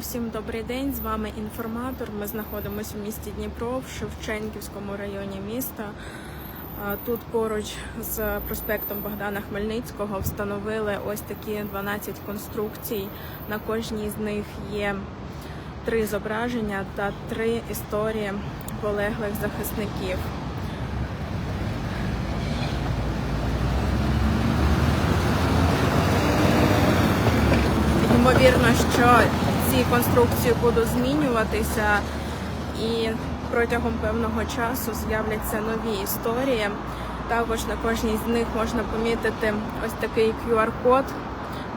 Усім добрий день. З вами інформатор. Ми знаходимося в місті Дніпро в Шевченківському районі міста. Тут поруч з проспектом Богдана Хмельницького встановили ось такі 12 конструкцій. На кожній з них є три зображення та три історії полеглих захисників. Ймовірно, що ці конструкції будуть змінюватися і протягом певного часу з'являться нові історії. Також на кожній з них можна помітити ось такий QR-код.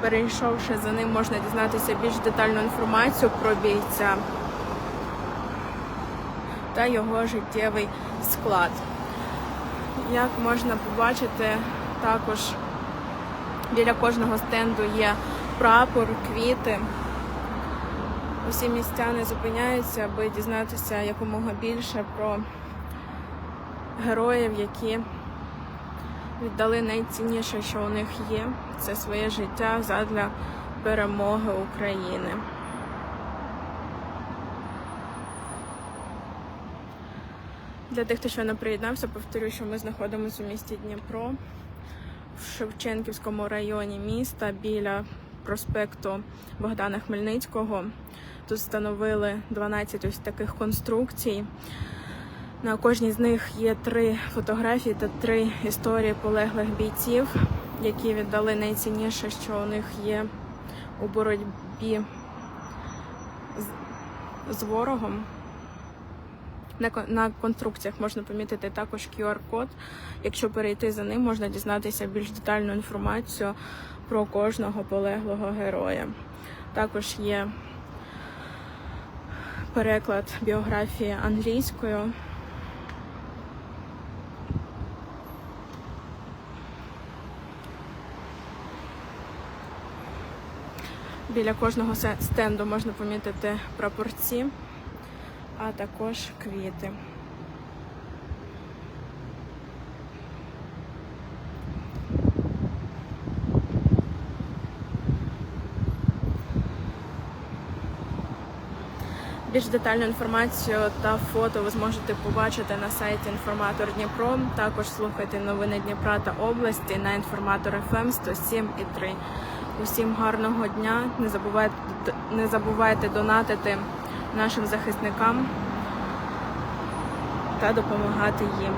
Перейшовши за ним, можна дізнатися більш детальну інформацію про бійця та його життєвий склад. Як можна побачити, також біля кожного стенду є прапор, квіти. Усі містяни зупиняються, аби дізнатися якомога більше про героїв, які віддали найцінніше, що у них є, це своє життя задля перемоги України. Для тих, хто ще не приєднався, повторю, що ми знаходимося у місті Дніпро в Шевченківському районі міста біля проспекту Богдана Хмельницького. Тут встановили 12 ось таких конструкцій. На кожній з них є три фотографії та три історії полеглих бійців, які віддали найцінніше, що у них є у боротьбі з, з ворогом. На, на конструкціях можна помітити також QR-код. Якщо перейти за ним, можна дізнатися більш детальну інформацію про кожного полеглого героя. Також є переклад біографії англійською. Біля кожного стенду можна помітити прапорці, а також квіти. Більш детальну інформацію та фото ви зможете побачити на сайті Інформатор Дніпро. Також слухайте новини Дніпра та області на інформатор ФМ 107,3. Усім гарного дня. Не забувайте не забувайте донатити нашим захисникам та допомагати їм.